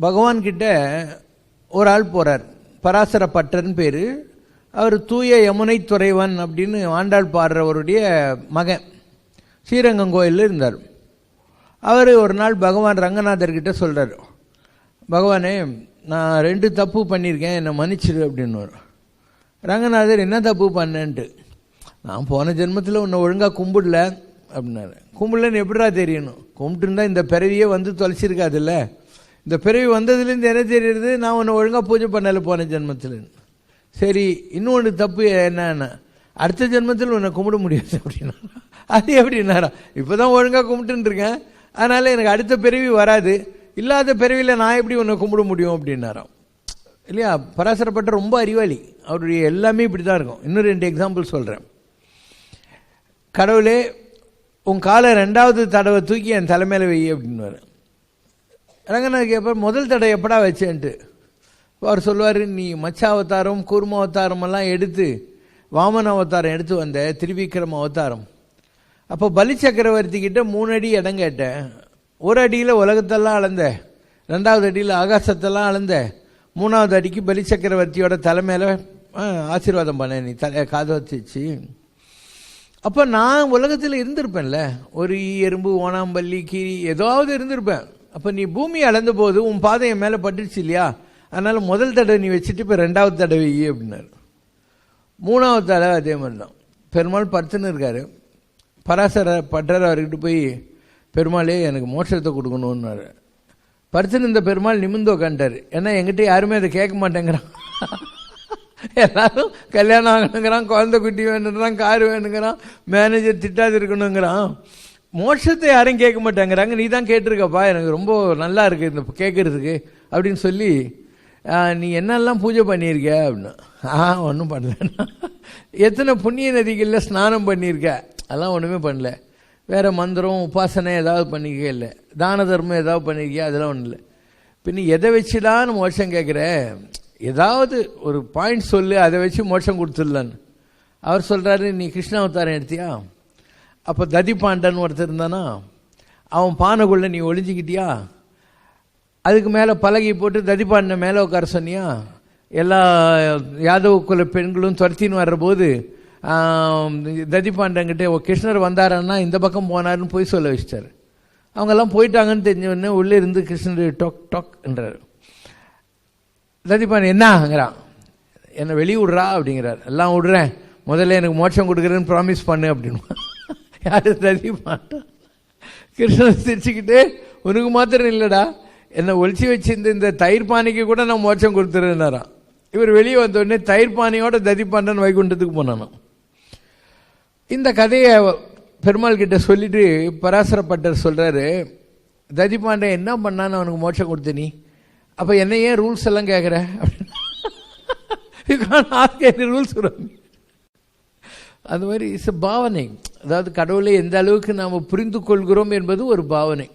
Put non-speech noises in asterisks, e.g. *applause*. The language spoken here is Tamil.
பகவான்கிட்ட ஒரு ஆள் போகிறார் பராசர பட்டர்னு பேர். அவர் தூய யமுனை துறைவன் அப்படின்னு ஆண்டாள் பாடுறவருடைய மகன். ஸ்ரீரங்கம் கோயிலில் இருந்தார். அவர் ஒரு நாள் பகவான் ரங்கநாதர் சொல்கிறார் பகவானே நான் ரெண்டு தப்பு பண்ணியிருக்கேன் என்னை மன்னிச்சிரு அப்படின்னு ரங்கநாதர் என்ன தப்பு பண்ணேன்ட்டு? நான் போன ஜென்மத்தில் உன்னை ஒழுங்காக கும்பிடல அப்படின்னாரு. கும்பிடலன்னு எப்படிடா தெரியணும்? கும்பிட்டுருந்தா இந்த பிறவியே வந்து தொலைச்சிருக்காதுல்ல? இந்த பிறவி வந்ததுலேருந்து என்ன தெரியுது நான் ஒன்று ஒழுங்காக பூஜை பண்ணலை போன ஜென்மத்தில் சரி இன்னொன்று தப்பு என்னன்னா அடுத்த ஜென்மத்தில் உன்னை கும்பிட முடியாது அப்படின்னா. அது எப்படின்னாரா இப்போ தான் ஒழுங்காக கும்பிட்டுன்னு இருக்கேன். அதனால் எனக்கு அடுத்த பிறவி வராது. இல்லாத பிறவியில் நான் எப்படி உன்னை கும்பிட முடியும் அப்படின்னாராம். இல்லையா? பராசரப்பட்ட ரொம்ப அறிவாளி. அவருடைய எல்லாமே இப்படி தான் இருக்கும். இன்னும் ரெண்டு எக்ஸாம்பிள் சொல்கிறேன் கடவுளே உன் காலை ரெண்டாவது தடவை தூக்கி என் தலைமையில் வை அப்படின்னு ரங்கநாத கேட்பார் முதல் தடை எப்படா வச்சேன்ட்டு? அவர் சொல்லுவார் நீ மச்சாவதாரம் கூர்ம அவதாரமெல்லாம் எடுத்து வாமன அவதாரம் எடுத்து வந்த திருவிக்ரம அவதாரம். அப்போ பலி சக்கரவர்த்தி கிட்ட மூணு அடி இடம் கேட்டேன். ஒரு அடியில் உலகத்தெல்லாம் அளந்த ரெண்டாவது அடியில் ஆகாசத்தெல்லாம் அளந்த மூணாவது அடிக்கு பலி சக்கரவர்த்தியோட தலைமையில் ஆசீர்வாதம் பண்ண நீ தலை காது வச்சு அப்போ நான் உலகத்தில் இருந்திருப்பேன்ல. ஒரு எறும்பு ஓணாம்பள்ளி கீரி ஏதாவது இருந்திருப்பேன். அப்போ நீ பூமி அளந்த போது உன் பாதை என் மேலே பட்டுருச்சு இல்லையா? அதனால் முதல் தடவை நீ வச்சுட்டு இப்போ ரெண்டாவது தடவை ஈ அப்படின்னாரு. மூணாவது தடவை அதே மாதிரி தான் பெருமாள் படுத்துன்னு இருக்காரு. பராசர பட்டர் அவர்கிட்ட போய் பெருமாளே எனக்கு மோட்சத்தை கொடுக்கணும்னாரு. படுத்துன்னு இந்த பெருமாள் நிமிந்து உக்காண்டார் ஏன்னா எங்கிட்ட யாருமே அதை கேட்க மாட்டேங்கிறான். எல்லாரும் கல்யாணம் ஆகணுங்கிறான் குழந்தை குட்டி வேணுங்கிறான் கார் வேணுங்கிறான் மேனேஜர் திட்டாது இருக்கணுங்கிறான். மோட்சத்தை யாரும் கேட்க மாட்டேங்கிறாங்க. நீ தான் கேட்டிருக்கப்பா எனக்கு ரொம்ப நல்லா இருக்குது இந்த கேட்குறதுக்கு அப்படின்னு சொல்லி நீ என்னெல்லாம் பூஜை பண்ணியிருக்க? அப்படின்னா. ஆ ஒன்றும் பண்ணலன்னா எத்தனை புண்ணிய நதிகளில் ஸ்நானம் பண்ணியிருக்க? அதெல்லாம் ஒன்றுமே பண்ணல. வேறு மந்திரம் உபாசனை ஏதாவது பண்ணிக்க இல்லை. தான தர்மம் ஏதாவது பண்ணியிருக்கியா? அதெல்லாம் ஒன்றும் இல்லை. பின்ன எதை வச்சுடான்னு மோட்சம் கேட்குற? ஏதாவது ஒரு பாயிண்ட் சொல்லு அதை வச்சு மோட்சம் கொடுத்துடலான்னு. அவர் சொல்கிறாரு நீ கிருஷ்ணாவதாரம் எடுத்தியா? அப்போ ததிபாண்டன் ஒருத்தர் இருந்தானா? அவன் பானைக்குள்ளே நீ ஒளிஞ்சிக்கிட்டியா? அதுக்கு மேலே பலகை போட்டு ததிபாண்டனை மேலே உட்கார சொன்னியா? எல்லா யாதவ குல பெண்களும் துரத்தின்னு வர்றபோது ததிபாண்டங்கிட்ட "ஓ, கிருஷ்ணர் வந்தாரன்னா இந்த பக்கம் போனாருன்னு போய் சொல்ல வச்சிட்டார். அவங்கெல்லாம் போயிட்டாங்கன்னு தெரிஞ்ச உடனே உள்ளே இருந்து கிருஷ்ணர் டொக் டொக் என்றார். ததிபாண்டன் என்னங்கிறான் என்னை வெளியே விட்றா? அப்படிங்கிறார். எல்லாம் விடுறேன். முதல்ல எனக்கு மோட்சம் கொடுக்குறேன்னு ப்ராமிஸ் பண்ணு அப்படின்னு யாரு மாட்டான் கிருஷ்ணன் சிரிச்சுக்கிட்டு உனக்கு மாத்திரம் இல்லைடா. என்னை ஒழிச்சு வச்சிருந்த இந்த தயிர் பானைக்கு கூட நான் மோட்சம் கொடுத்துருந்தாராம் இவர் வெளியே வந்தோடனே தயிர் பானையோட ததிபாண்டன் வைகுண்டத்துக்கு போனானாம். இந்த கதையை பெருமாள் கிட்ட சொல்லிட்டு பராசரப்பட்டர் ததி ததிபாண்டன் என்ன பண்ணான்னு அவனுக்கு மோட்சம் கொடுத்த நீ? அப்போ *laughs* என்ன ஏன் ரூல்ஸ் எல்லாம் கேட்குற அப்படின்னு. ரூல்ஸ் அது மாதிரி இஸ் பாவனை. அதாவது கடவுளை எந்த அளவுக்கு நாம் புரிந்து கொள்கிறோம் என்பது ஒரு பாவனை.